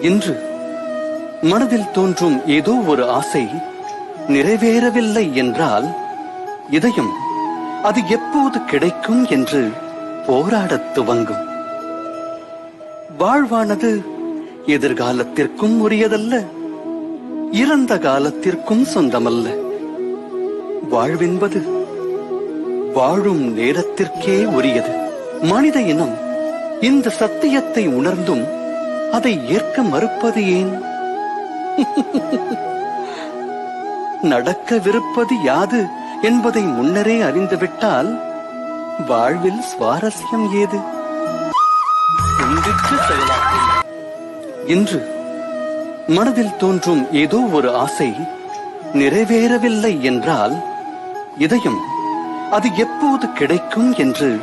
இன்று மனதில் தோன்றும் ஏதோ ஒரு ஆசை நிறைவேறவில்லை என்றால் இதயம் அது எப்போது கிடைக்கும் என்று போராடத் துவங்கும். வாழ்வானது எதிர்காலத்திற்கும் உரியதல்ல இறந்த காலத்திற்கும் சொந்தமல்ல. வாழ்வென்பது வாழும் நேரத்திற்கே உரியது. மனித இனம் இந்த சத்தியத்தை உணர்ந்தும் அதை ஏற்க மறுப்பது ஏன்? நடக்கவிருப்பது யாது என்பதை முன்னரே அறிந்துவிட்டால் வாழ்வில் சுவாரஸ்யம் ஏது? இன்று மனதில் தோன்றும் ஏதோ ஒரு ஆசை நிறைவேறவில்லை என்றால் இதயம் அது எப்போது கிடைக்கும் என்று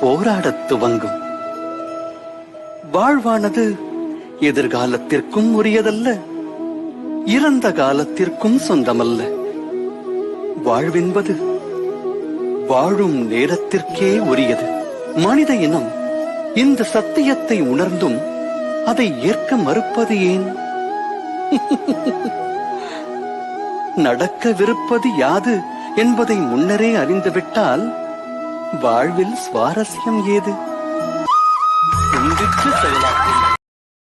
போராடத் துவங்கும். வாழ்வானது எதிர்காலத்திற்கும் உரியதல்ல. இறந்த காலத்திற்கும் சொந்தமல்ல. வாழ்வென்பது வாழும் நேரத்திற்கே உரியது. மனித இனம் இந்த சத்தியத்தை உணர்ந்தும் அதை ஏற்க மறுப்பது ஏன்? நடக்கவிருப்பது யாது என்பதை முன்னரே அறிந்துவிட்டால் வாழ்வில் சுவாரஸ்யம் ஏது?